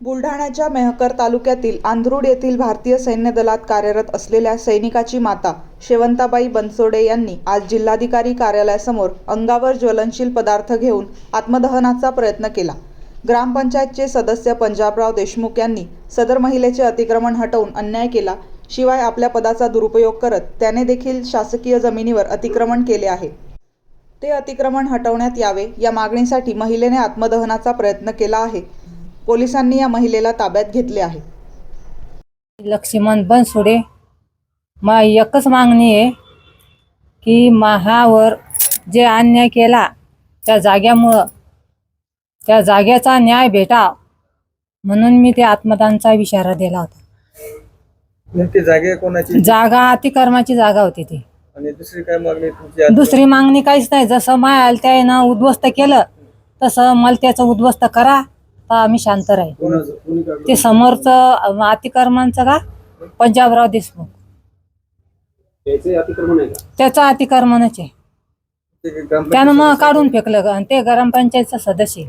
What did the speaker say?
बुलढाण्याच्या मेहकर तालुक्यातील आंध्रुड येथील भारतीय सैन्य दलात कार्यरत असलेल्या सैनिकाची माता शेवंताबाई बनसोडे यांनी आज जिल्हाधिकारी कार्यालयासमोर अंगावर ज्वलनशील पदार्थ घेऊन आत्मदहनाचा प्रयत्न केला. ग्रामपंचायतचे सदस्य पंजाबराव देशमुख यांनी सदर महिलेचे अतिक्रमण हटवून अन्याय केला शिवाय आपल्या पदाचा दुरुपयोग करत त्याने देखील शासकीय जमिनीवर अतिक्रमण केले आहे. ते अतिक्रमण हटवण्यात यावे या मागणीसाठी महिलेने आत्मदहनाचा प्रयत्न केला आहे. पोलिसांनी या महिलेला ताब्यात घेतले आहे. लक्ष्मण बनसोडे मा एकच मागणी आहे की महावर जे अन्याय केला त्या जाग्यामुळं त्या जाग्याचा न्याय भेटा म्हणून मी ते आत्मदानचा इशारा दिला होता. जागे कोणाची? जागा अतिक्रमाची जागा होती ती. आणि दुसरी काय मागणी? दुसरी मागणी काहीच नाही. जसं मायाल त्यानं उद्ध्वस्त केलं तसं मला त्याचं उद्ध्वस्त करा. तर आम्ही शांत राहील. ते समोरचं अतिक्रमणचं का? पंजाबराव देशमुख. त्याचे अतिक्रमणच आहे. त्यानं मग काढून फेकलं ग- आणि ते ग्रामपंचायतचं सदस्य.